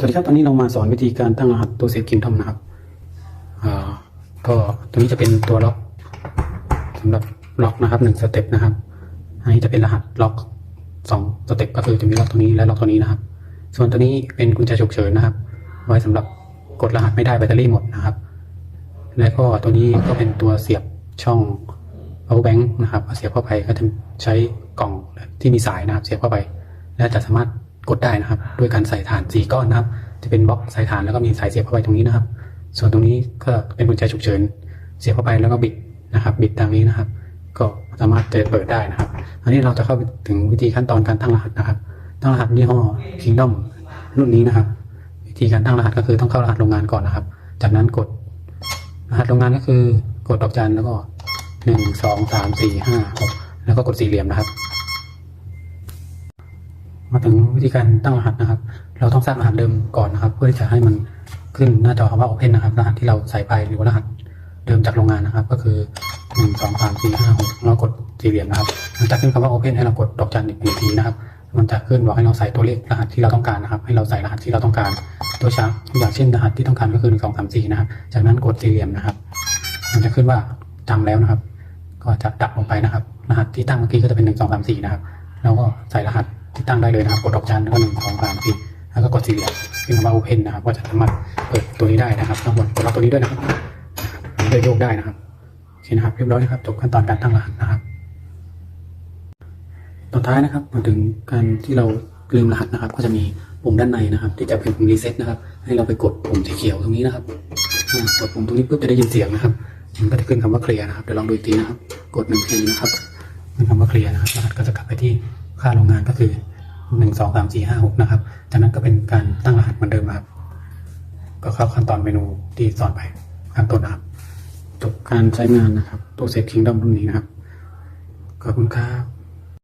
สวัสดีครับตอนนี้เรามาสอนวิธีการตั้งรหัสตัวเซฟคิงทอมนะครับก็ตัวนี้จะเป็นตัวล็อกสำหรับล็อกนะครับหนึ่งสเต็ปนะครับ อันนี้จะเป็นรหัสล็อกสองสเต็ปก็คือจะมีล็อกตัวนี้และล็อกตัวนี้นะครับ ส่วนตัวนี้เป็นกุญแจฉุกเฉินนะครับ ไว้สำหรับกดรหัสไม่ได้แบตเตอรี่หมดนะครับ และก็ตัวนี้ก็เป็นตัวเสียบช่อง power bank นะครับเสียบเข้าไปก็จะใช้กล่องที่มีสายนะครับ เสียบเข้าไป และจะสามารถ กดได้นะครับด้วยการใส่ฐานสี่ก้อนนะครับ จะเป็นบล็อกใส่ฐานแล้วก็มีสายเสียบเข้าไปตรงนี้นะครับ ส่วนตรงนี้ก็เป็นกุญแจฉุกเฉิน เสียบเข้าไปแล้วก็บิดนะครับ บิดตามนี้นะครับ ก็สามารถจะเปิดได้นะครับอันนี้เราจะเข้าไปถึงวิธีขั้นตอนการตั้งรหัสนะครับ ตั้งรหัสยี่ห้อ Kingdom รุ่นนี้นะครับ วิธีการตั้งรหัสก็คือต้องเข้ารหัสโรงงานก่อนนะครับ จากนั้นกดรหัสโรงงานก็คือกดดอกจันแล้วก็หนึ่งสองสามสี่ห้าหกแล้วก็กดสี่เหลี่ยมนะครับ มาถึงวิธีการตั้งรหัสนะครับ เราต้องสร้างรหัสเดิมก่อนนะครับ เพื่อที่จะให้มันขึ้นหน้าจอคำว่า Open นะครับ รหัสที่เราใส่ไปหรือว่ารหัสเดิมจากโรงงานนะครับ ก็คือหนึ่งสองสามสี่ห้าหกเรากดสี่เหลี่ยมนะครับหลังจากขึ้นคำว่า Open ให้เรากดดอกจันอีกหนึ่งทีนะครับ มันจะขึ้นบอกให้เราใส่ตัวเลขรหัสที่เราต้องการนะครับ ให้เราใส่รหัสที่เราต้องการตัวช้าอย่างเช่นรหัสที่ต้องการก็คือหนึ่งสองสามสี่นะครับ จากนั้นกดสี่เหลี่ยมนะครับ มันจะขึ้นว่าจำแล้วนะครับ ก็จะดับลงไปนะครับ รหัสที่ตั้งเมื่อกี้ก็จะเป็นหนึ่งสอามสี่นะครับ แล้วก็ใส่รหัส ตั้งได้เลยนะครับกดดอกจันแล้วก็หนึ่งสองสามสี่แล้วก็กดสี่เหลี่ยมเป็นคำว่า open นะครับก็จะสามารถเปิดตัวนี้ได้นะครับต้องกดกดล็อกตัวนี้ด้วยนะครับอันนี้จะโยกได้นะครับโอเคนะครับเรียบร้อยนะครับจบขั้นตอนการตั้งรหัสนะครับตอนท้ายนะครับมาถึงการที่เราลืมรหัสนะครับ ก็จะมีปุ่มด้านในนะครับ ที่จะเป็นปุ่มรีเซ็ตนะครับ ให้เราไปกดปุ่มสีเขียวตรงนี้นะครับกดปุ่มตรงนี้ปุ๊บจะได้ยินเสียงนะครับมันก็จะขึ้นคำว่าเคลียร์นะครับเดี๋ยวลองดูอีกทีนะครับ กดหนึ่งทีนะครับขึ้นคำว่าเคลียร์นะครับรหัสก็จะกลับไปที่ค่าโรงงานก็คือ หนึ่งสองสามสี่ห้าหกนะครับ จากนั้นก็เป็นการตั้งรหัสเหมือนเดิมครับ ก็เข้าขั้นตอนเมนูที่สอนไปข้างต้นนะครับจบการใช้งานนะครับตัวเซฟคิงดอมรุ่นนี้นะครับขอบคุณครับ